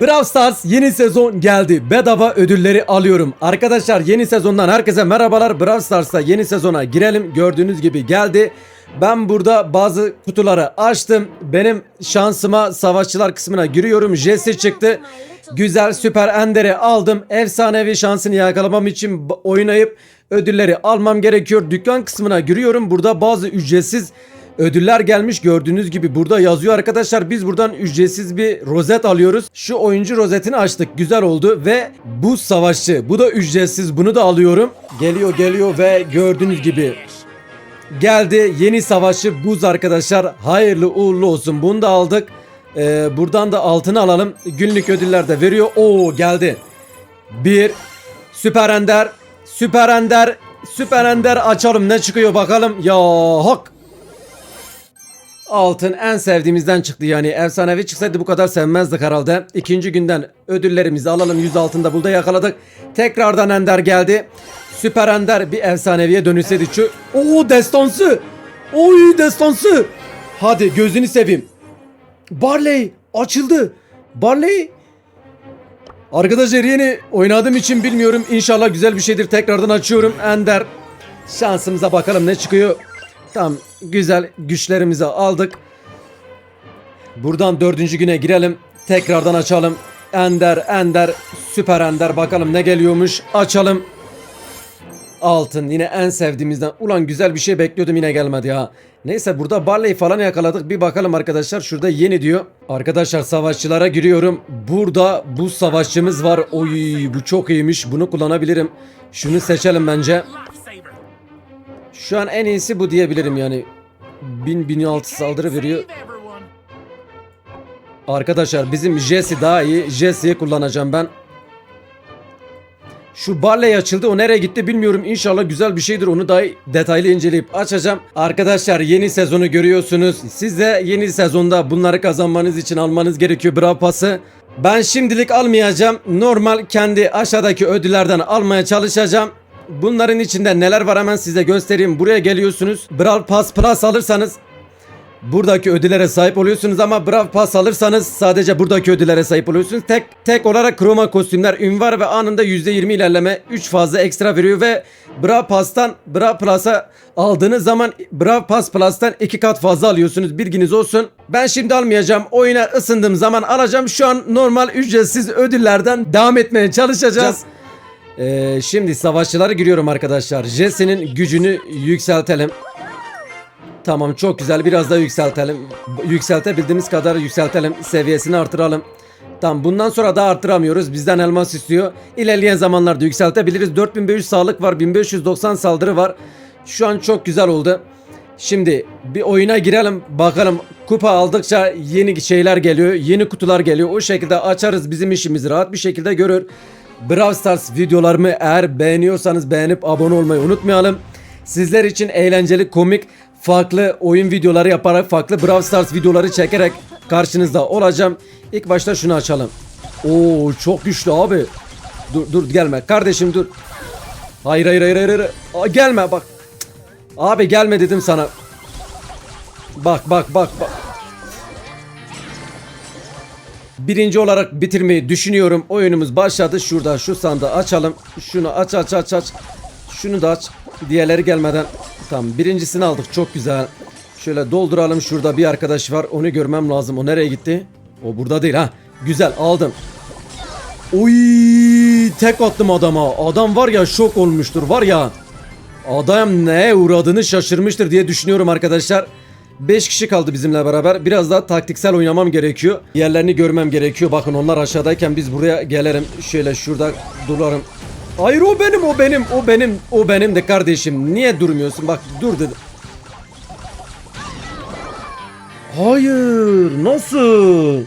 Brawl Stars yeni sezon geldi. Bedava ödülleri alıyorum. Arkadaşlar yeni sezondan herkese merhabalar. Brawl Stars'ta yeni sezona girelim. Gördüğünüz gibi geldi. Ben burada bazı kutuları açtım. Benim şansıma savaşçılar kısmına giriyorum. Jesse çıktı. Güzel süper enderi aldım. Efsanevi şansını yakalamam için oynayıp ödülleri almam gerekiyor. Dükkan kısmına giriyorum. Burada bazı ücretsiz Ödüller gelmiş gördüğünüz gibi burada yazıyor arkadaşlar. Biz buradan ücretsiz bir rozet alıyoruz. Şu oyuncu rozetini açtık. Güzel oldu ve bu savaşçı. Bu da ücretsiz. Bunu da alıyorum. Geliyor geliyor ve gördüğünüz gibi geldi. Yeni savaşçı buz arkadaşlar. Hayırlı uğurlu olsun. Bunu da aldık. Ee, buradan da altını alalım. Günlük ödüller de veriyor. Oo geldi. Bir süper ender. Süper ender. Süper ender açalım ne çıkıyor bakalım. Ya hak. Altın en sevdiğimizden çıktı yani efsanevi çıksaydı bu kadar sevmezdik herhalde. İkinci günden ödüllerimizi alalım 100 altında burada yakaladık. Tekrardan Ender geldi. Süper Ender bir efsaneviye dönüşseydi şu. Oo destansı. Oy destansı. Hadi gözünü seveyim. Barley açıldı. Barley. Arkadaşlar yeni oynadığım için bilmiyorum. İnşallah güzel bir şeydir. Tekrardan açıyorum. Ender. Şansımıza bakalım ne çıkıyor. Tamam güzel güçlerimizi aldık. Buradan dördüncü güne girelim. Tekrardan açalım. Ender, Ender, Süper Ender. Bakalım ne geliyormuş. Açalım. Altın yine en sevdiğimizden. Ulan güzel bir şey bekliyordum yine gelmedi ya. Neyse burada Barley falan yakaladık. Bir bakalım arkadaşlar. Şurada yeni diyor. Arkadaşlar savaşçılara giriyorum. Burada bu savaşçımız var. Oy bu çok iyiymiş. Bunu kullanabilirim. Şunu seçelim bence. Şu an en iyisi bu diyebilirim yani. 1000 1006 saldırı veriyor. Arkadaşlar bizim Jesse daha iyi. Jesse'yi kullanacağım ben. Şu Barley açıldı. O nereye gitti bilmiyorum. İnşallah güzel bir şeydir. Onu daha detaylı inceleyip açacağım. Arkadaşlar yeni sezonu görüyorsunuz. Siz de yeni sezonda bunları kazanmanız için almanız gerekiyor Brawl Pass'ı. Ben şimdilik almayacağım. Normal kendi aşağıdaki ödüllerden almaya çalışacağım. Bunların içinde neler var hemen size göstereyim. Buraya geliyorsunuz. Brawl Pass Plus alırsanız buradaki ödüllere sahip oluyorsunuz ama Brawl Pass alırsanız sadece buradaki ödüllere sahip oluyorsunuz. Tek tek olarak kroma kostümler, ünvar ve anında %20 ilerleme 3 fazla ekstra veriyor ve Brawl Pass'tan Brawl Plus'a aldığınız zaman Brawl Pass Plus'tan 2 kat fazla alıyorsunuz. Bilginiz olsun. Ben şimdi almayacağım. Oyuna ısındığım zaman alacağım. Şu an normal ücretsiz ödüllerden devam etmeye çalışacağız. Ee, şimdi savaşçılara giriyorum arkadaşlar. Jesse'nin gücünü yükseltelim. Tamam çok güzel biraz daha yükseltelim. Yükseltebildiğimiz kadar yükseltelim. Seviyesini artıralım. Tamam bundan sonra daha artıramıyoruz. Bizden elmas istiyor. İlerleyen zamanlarda yükseltebiliriz. 4500 sağlık var. 1590 saldırı var. Şu an çok güzel oldu. Şimdi bir oyuna girelim bakalım kupa aldıkça yeni şeyler geliyor yeni kutular geliyor o şekilde açarız bizim işimizi rahat bir şekilde görür. Brawl Stars videolarımı eğer beğeniyorsanız beğenip abone olmayı unutmayalım. Sizler için eğlenceli komik farklı oyun videoları yaparak farklı Brawl Stars videoları çekerek karşınızda olacağım. İlk başta şunu açalım. Oo çok güçlü abi. Dur dur gelme kardeşim dur. Hayır hayır hayır hayır. hayır. Aa, gelme bak. Abi gelme dedim sana. Bak bak bak bak. Birinci olarak bitirmeyi düşünüyorum. Oyunumuz başladı. Şurada şu sandığı açalım. Şunu aç aç aç aç. Şunu da aç. Diğerleri gelmeden. Tamam birincisini aldık. Çok güzel. Şöyle dolduralım. Şurada bir arkadaş var. Onu görmem lazım. O nereye gitti? O burada değil ha. Güzel aldım. Oy tek attım adama. Adam var ya şok olmuştur var ya. Adam neye uğradığını şaşırmıştır diye düşünüyorum arkadaşlar. 5 kişi kaldı bizimle beraber. Biraz daha taktiksel oynamam gerekiyor. Yerlerini görmem gerekiyor. Bakın onlar aşağıdayken biz buraya gelirim. Şöyle şurada durarım. Hayır o benim o benim o benim o benim de kardeşim. Niye durmuyorsun? Bak dur dedi. Hayır nasıl?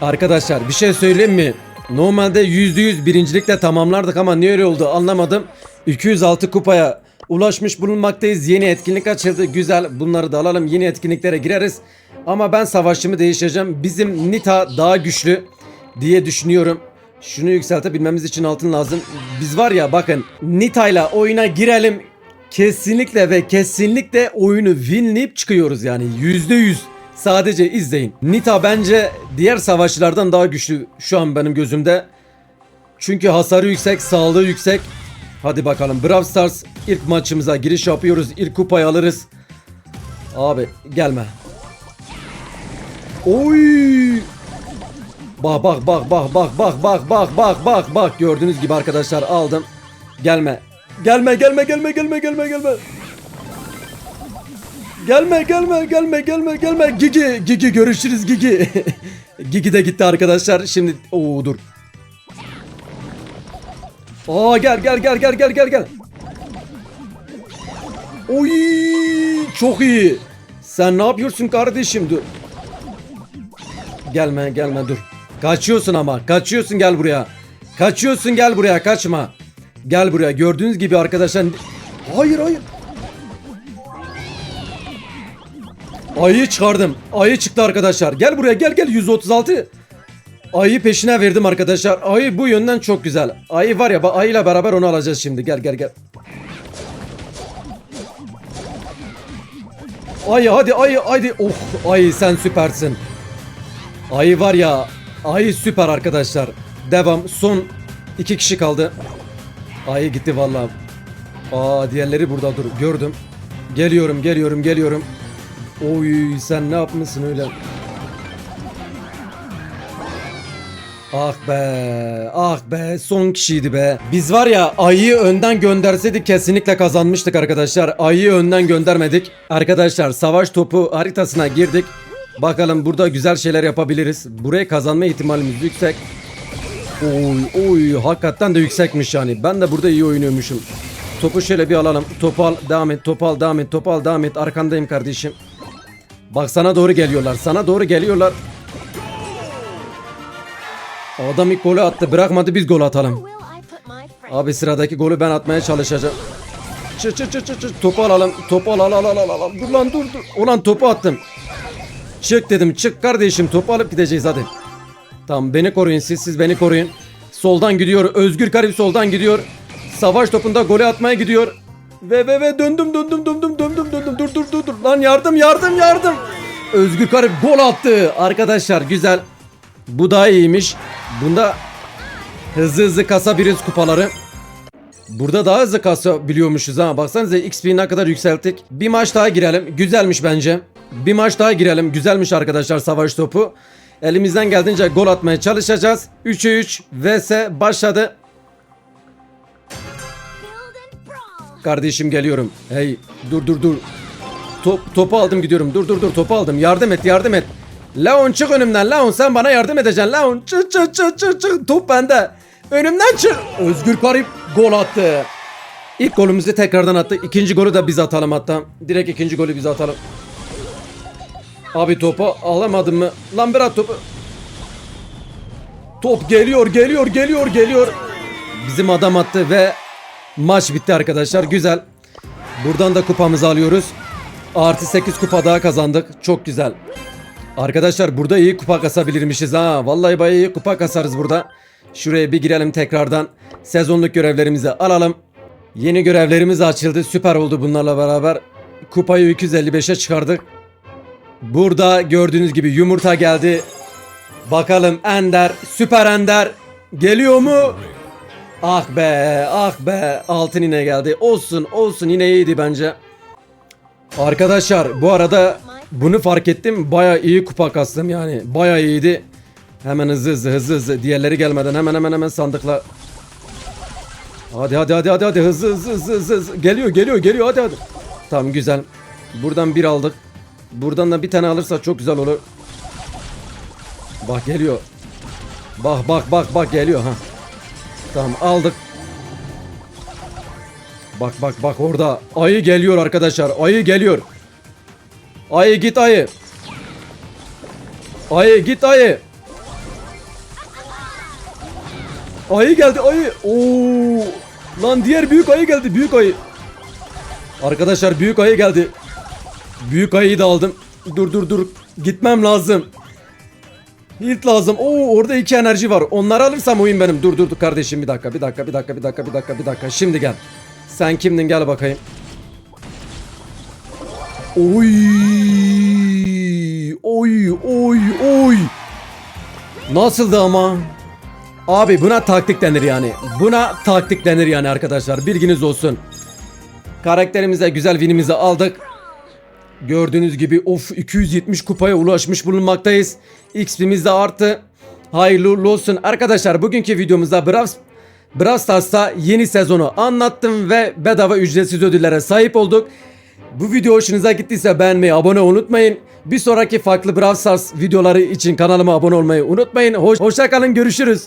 Arkadaşlar bir şey söyleyeyim mi? Normalde %100 birincilikle tamamlardık ama niye öyle oldu anlamadım. 206 kupaya ulaşmış bulunmaktayız. Yeni etkinlik açıldı. Güzel. Bunları da alalım. Yeni etkinliklere gireriz. Ama ben savaşçımı değiştireceğim. Bizim Nita daha güçlü diye düşünüyorum. Şunu yükseltebilmemiz için altın lazım. Biz var ya bakın Nita'yla oyuna girelim. Kesinlikle ve kesinlikle oyunu winleyip çıkıyoruz yani. %100 Sadece izleyin. Nita bence diğer savaşçılardan daha güçlü şu an benim gözümde. Çünkü hasarı yüksek, sağlığı yüksek. Hadi bakalım Brawl Stars ilk maçımıza giriş yapıyoruz. İlk kupayı alırız. Abi gelme. Oy! Bak bak bak bak bak bak bak bak bak bak bak gördüğünüz gibi arkadaşlar aldım. Gelme. Gelme gelme gelme gelme gelme gelme. Gelme gelme gelme gelme gelme Gigi Gigi görüşürüz Gigi. Gigi de gitti arkadaşlar. Şimdi o dur. Aa gel gel gel gel gel gel gel. Oy çok iyi. Sen ne yapıyorsun kardeşim dur. Gelme gelme dur. Kaçıyorsun ama kaçıyorsun gel buraya. Kaçıyorsun gel buraya kaçma. Gel buraya gördüğünüz gibi arkadaşlar. Hayır hayır. Ayı çıkardım. Ayı çıktı arkadaşlar. Gel buraya gel gel 136. Ayı peşine verdim arkadaşlar. Ayı bu yönden çok güzel. Ayı var ya ayıyla beraber onu alacağız şimdi. Gel gel gel. Ayı hadi ayı hadi. Oh ayı sen süpersin. Ayı var ya. Ayı süper arkadaşlar. Devam. Son iki kişi kaldı. Ayı gitti vallahi. Aa diğerleri burada dur. Gördüm. Geliyorum geliyorum geliyorum. Oy sen ne yapmışsın öyle? Ah be, ah be, son kişiydi be. Biz var ya ayıyı önden gönderseydik kesinlikle kazanmıştık arkadaşlar. Ayıyı önden göndermedik. Arkadaşlar savaş topu haritasına girdik. Bakalım burada güzel şeyler yapabiliriz. Buraya kazanma ihtimalimiz yüksek. Oy oy hakikaten de yüksekmiş yani. Ben de burada iyi oynuyormuşum. Topu şöyle bir alalım. Topu al, devam et, topu al, devam et, topu al, devam et. Arkandayım kardeşim. Bak sana doğru geliyorlar. Sana doğru geliyorlar. Adam ilk golü attı. Bırakmadı biz gol atalım. Abi sıradaki golü ben atmaya çalışacağım. Çı çı çı çı çı. Topu alalım. Topu al al al al al. Dur lan dur dur. Ulan topu attım. Çık dedim. Çık kardeşim. Topu alıp gideceğiz hadi. Tamam beni koruyun siz. Siz beni koruyun. Soldan gidiyor. Özgür Karip soldan gidiyor. Savaş topunda golü atmaya gidiyor. Ve ve ve döndüm döndüm döndüm döndüm döndüm. Dur dur dur dur. Lan yardım yardım yardım. Özgür Karip gol attı. Arkadaşlar güzel. Bu daha iyiymiş. Bunda hızlı hızlı kasabiliriz kupaları. Burada daha hızlı kasabiliyormuşuz ha. Baksanıza XP'yi ne kadar yükselttik. Bir maç daha girelim. Güzelmiş bence. Bir maç daha girelim. Güzelmiş arkadaşlar savaş topu. Elimizden geldiğince gol atmaya çalışacağız. 3'e 3 vs başladı. Kardeşim geliyorum. Hey dur dur dur. Top, topu aldım gidiyorum. Dur dur dur topu aldım. Yardım et yardım et. Leon çık önümden. Leon sen bana yardım edeceksin. Leon çık çık çık çık çık. Top bende. Önümden çık. Özgür Karip gol attı. İlk golümüzü tekrardan attı. İkinci golü de biz atalım hatta. Direkt ikinci golü biz atalım. Abi topu alamadım mı? Lan bırak topu. Top geliyor geliyor geliyor geliyor. Bizim adam attı ve maç bitti arkadaşlar. Güzel. Buradan da kupamızı alıyoruz. Artı 8 kupa daha kazandık. Çok güzel. Arkadaşlar burada iyi kupa kasabilirmişiz ha. Vallahi bayağı iyi kupa kasarız burada. Şuraya bir girelim tekrardan. Sezonluk görevlerimizi alalım. Yeni görevlerimiz açıldı. Süper oldu bunlarla beraber. Kupayı 255'e çıkardık. Burada gördüğünüz gibi yumurta geldi. Bakalım Ender, Süper Ender geliyor mu? Ah be, ah be. Altın yine geldi. Olsun, olsun yine iyiydi bence. Arkadaşlar bu arada bunu fark ettim. Baya iyi kupa kastım yani. Baya iyiydi. Hemen hızlı hızlı hızlı hızlı. Diğerleri gelmeden hemen hemen hemen sandıkla. Hadi hadi hadi hadi hadi hızlı hızlı hızlı hızlı. hızlı. Geliyor geliyor geliyor hadi hadi. Tamam güzel. Buradan bir aldık. Buradan da bir tane alırsa çok güzel olur. Bak geliyor. Bak bak bak bak geliyor ha. Tamam aldık. Bak bak bak orada. Ayı geliyor arkadaşlar. Ayı geliyor. Ayı git ayı. Ayı git ayı. Ayı geldi ayı. Oo. Lan diğer büyük ayı geldi. Büyük ayı. Arkadaşlar büyük ayı geldi. Büyük ayıyı da aldım. Dur dur dur. Gitmem lazım. Hilt lazım. Oo orada iki enerji var. Onları alırsam oyun benim. Dur dur dur kardeşim bir dakika bir dakika bir dakika bir dakika bir dakika bir dakika. Şimdi gel. Sen kimdin gel bakayım. Oy oy oy oy. Nasıldı ama? Abi buna taktik denir yani. Buna taktik denir yani arkadaşlar. Bilginiz olsun. Karakterimize güzel winimizi aldık. Gördüğünüz gibi of 270 kupaya ulaşmış bulunmaktayız. XP'miz de arttı. Hayırlı olsun. Arkadaşlar bugünkü videomuzda Brawl, Brawl Stars'ta yeni sezonu anlattım ve bedava ücretsiz ödüllere sahip olduk. Bu video hoşunuza gittiyse beğenmeyi, abone unutmayın. Bir sonraki farklı Brawl Stars videoları için kanalıma abone olmayı unutmayın. Hoş, hoşça kalın, görüşürüz.